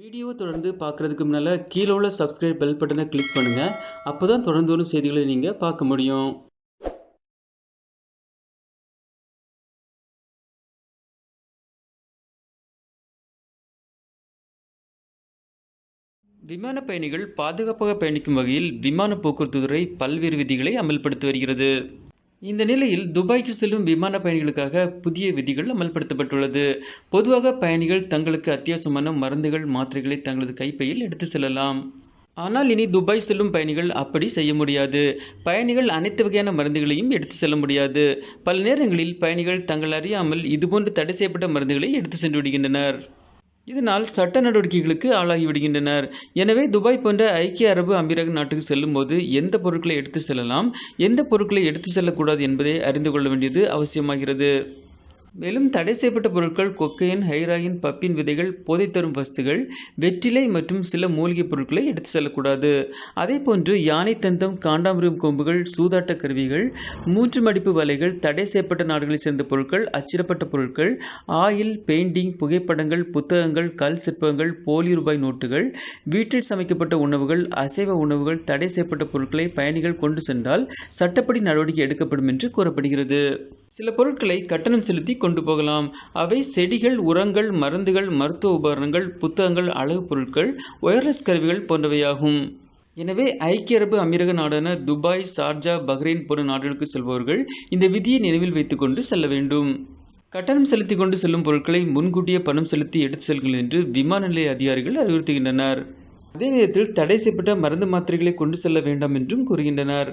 Video தொடர்ந்து பார்க்குறதுக்கு முன்னால் கீழே உள்ள சப்ஸ்கிரைப் பெல் பட்டனை கிளிக் பண்ணுங்கள் அப்போ தான் தொடர்ந்து வரும் செய்திகளை நீங்கள் பார்க்க முடியும். விமான பயணிகள் பாதுகாப்பாக பயணிக்கும் வகையில் விமான போக்குவரத்து துறை பல்வேறு விதிகளை அமல்படுத்தி வருகிறது. இந்த நிலையில் துபாய்க்கு செல்லும் விமான பயணிகளுக்காக புதிய விதிகள் அமல்படுத்தப்பட்டுள்ளது. பொதுவாக பயணிகள் தங்களுக்கு அத்தியாவசியமான மருந்துகள் மாத்திரைகளை தங்களது கைப்பையில் எடுத்து செல்லலாம். ஆனால் இனி துபாய் செல்லும் பயணிகள் அப்படி செய்ய முடியாது. பயணிகள் அனைத்து வகையான மருந்துகளையும் எடுத்து செல்ல முடியாது. பல நேரங்களில் பயணிகள் தங்கள் அறியாமல் இதுபோன்று தடை செய்யப்பட்ட மருந்துகளை எடுத்து சென்று விடுகின்றனர். இதனால் சட்ட நடவடிக்கைகளுக்கு ஆளாகிவிடுகின்றனர் எனவே துபாய் போன்ற ஐக்கிய அரபு அமீரக நாட்டுக்கு செல்லும்போது எந்த பொருட்களை எடுத்து செல்லலாம்? எந்த பொருட்களை எடுத்து செல்லக்கூடாது என்பதை அறிந்து கொள்ள வேண்டியது அவசியமாகிறது. மேலும் தடை செய்யப்பட்ட பொருட்கள் கொக்கையின் ஹைராயின் பப்பின் விதைகள் போதை தரும் வஸ்துகள் வெற்றிலை மற்றும் சில மூலிகைப் பொருட்களை எடுத்து செல்லக்கூடாது. அதே போன்று யானை தந்தம் காண்டாமிருகம் கொம்புகள் சூதாட்ட கருவிகள் மூன்று மடிப்பு வலைகள் தடை செய்யப்பட்ட நாடுகளைச் சேர்ந்த பொருட்கள் அச்சிடப்பட்ட பொருட்கள் ஆயில் பெயிண்டிங் புகைப்படங்கள் புத்தகங்கள் கல் சிற்பங்கள் போலி ரூபாய் நோட்டுகள் வீட்டில் சமைக்கப்பட்ட உணவுகள் அசைவ உணவுகள் தடை செய்யப்பட்ட பொருட்களை பயணிகள் கொண்டு சென்றால் சட்டப்படி நடவடிக்கை எடுக்கப்படும் என்று கூறப்படுகிறது. சில பொருட்களை கட்டணம் செலுத்தி கொண்டு போகலாம். அவை செடிகள் உரங்கள் மருந்துகள் மருத்துவ உபகரணங்கள் புத்தகங்கள் அழகு பொருட்கள் ஒயர்லெஸ் கருவிகள் போன்றவையாகும். எனவே ஐக்கிய அரபு அமீரக நாடான துபாய் சார்ஜா பஹ்ரைன் போன்ற நாடுகளுக்கு செல்பவர்கள் இந்த விதியை நினைவில் வைத்துக்கொண்டு செல்ல வேண்டும். கட்டணம் செலுத்தி கொண்டு செல்லும் பொருட்களை முன்கூட்டியே பணம் செலுத்தி எடுத்து செல்கள் என்று விமான நிலைய அதிகாரிகள் அறிவுறுத்துகின்றனர். அதே நேரத்தில் தடை செய்யப்பட்ட மருந்து மாத்திரைகளை கொண்டு செல்ல வேண்டாம் என்றும் கூறுகின்றனர்.